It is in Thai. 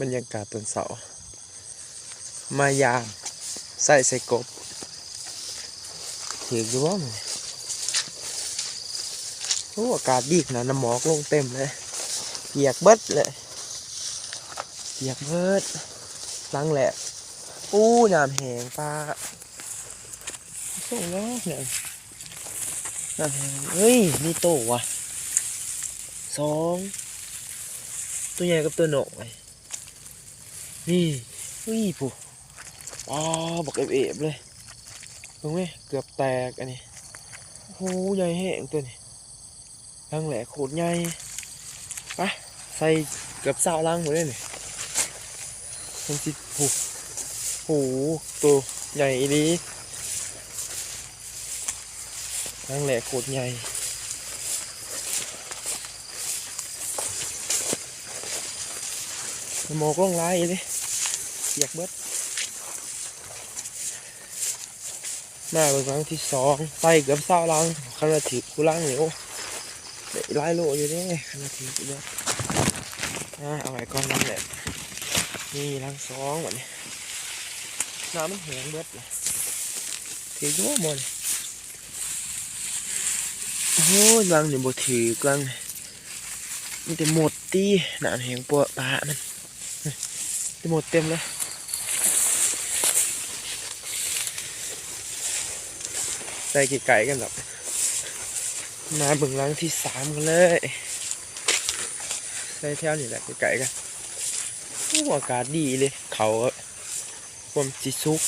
บรรยากาศตอนเสาร์มายามใส่ใส่กบถืออยู่ว่ามันโอ้อากาศดีขนาดน้ำหมอกลงเต็มเลยเปียกเบิดเลยเปียกเบิดลังแหลกอู้น้ำแหงปลาส่งแล้วเนี่ยน้ำแหงเฮ้ยมีโตว่ะสองตัวใหญ่กับตัวหน่อย นี่อุ้ยผู้อ้าบอกเอฟๆเลยตรงนี้เกือบแตกอันนี้โอ้โหใหญ่แห้งตัวนี้ลังแหลกโคตรใหญ่ไปใส่เกือบสาวลังหมดเลยนี่มันจิตผูโอ้โหตัวใหญ่ดีลังแหลกโคตรใหญ่มอกลงร้ายอีเลย เปียกเบิดมาเป็นครั้งที่สองไปเกือบเศร้าลังขนาดถือกูลังเหนียวได้หลายโลอยู่เด้ขนาดถือกูเบิดอ่าเอาไว้ก่อนลังแหละนี่ลังสองวันนี้น้ำมันแห้งเบิดเลยถืออยุ่หมดโอ้ยลังนี่บ่ถือกลังมันจะหมดตีน้ำแห้งปวปลามันจะหมดเต็มเลย ใส่กีดไก่กันหรอกมาบึงหลังที่สามกันเลย ใส่แถวนี่แหละกีดไก่กันอากาศดีเลย เขาอะควมสิซุก